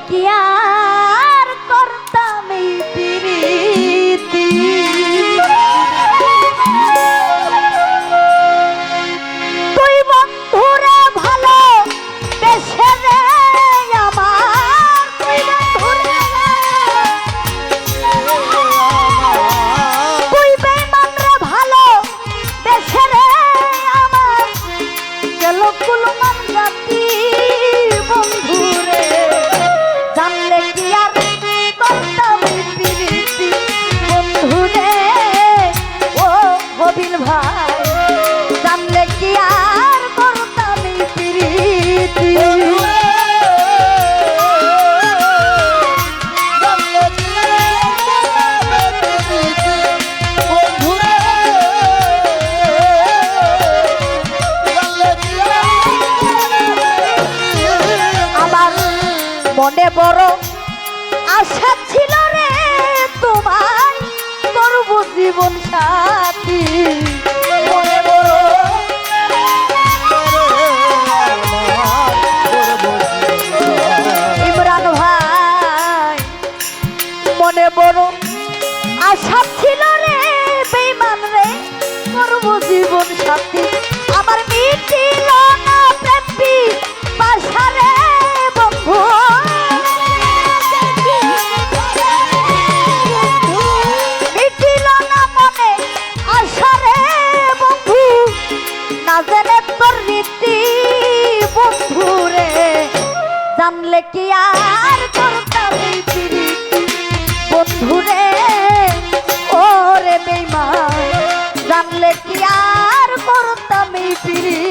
দেখিয়া মনে বড় আশা ছিল রে তোমার করব জীবন সাথী। মনে বড় মনে আশা ছিল রে বেইমান রে, করব জীবন সাথী। আর এই প্রীতি বন্ধুরে ওরে বেইমান জানলে কি আর করতাম এই প্রীতি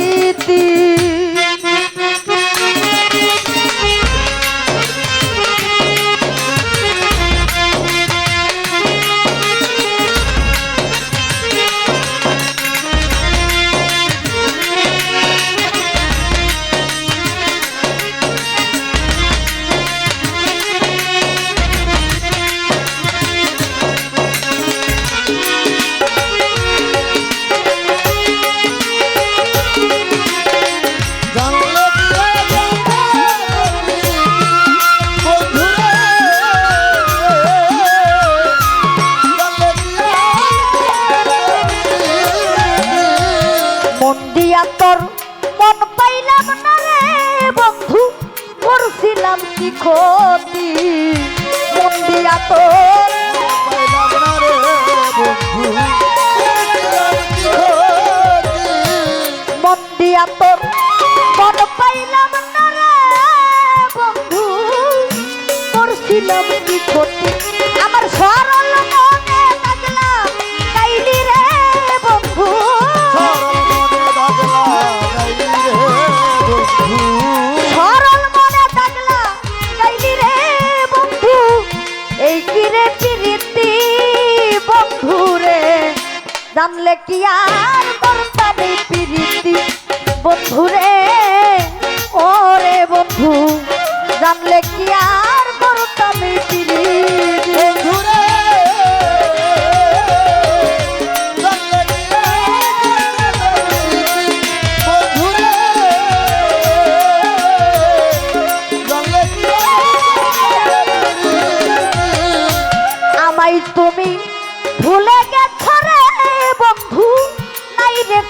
কি ক্ষতি? মন দিয়া তোর মন দিয়া তোর মন পাইলাম না রে বন্ধু। কি ক্ষতি? আমার সরল জানলে কি আর করতাম এই প্রীতি? বন্ধুরে ওরে বন্ধু জানলে কি আর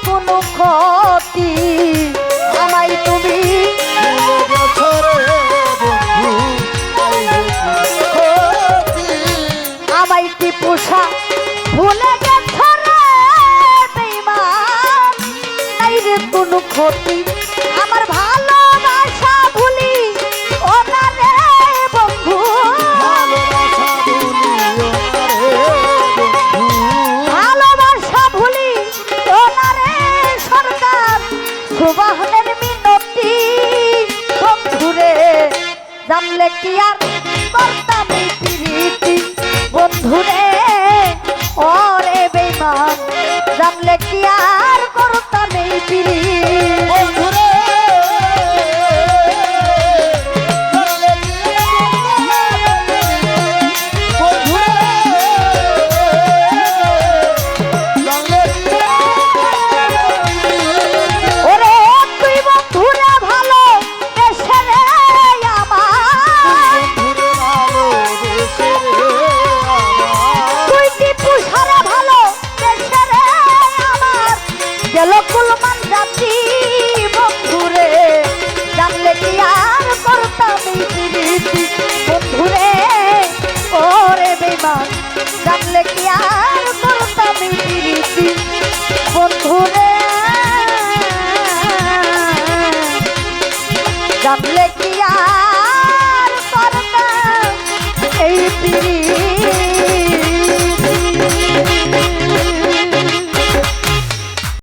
কোনো ক্ষতি। আমায় তুমি আমায় কি পোষা ভুলে গেছ রে কোনো ক্ষতি জানলে কি আর করতাম বন্ধুরে জানলে কি আর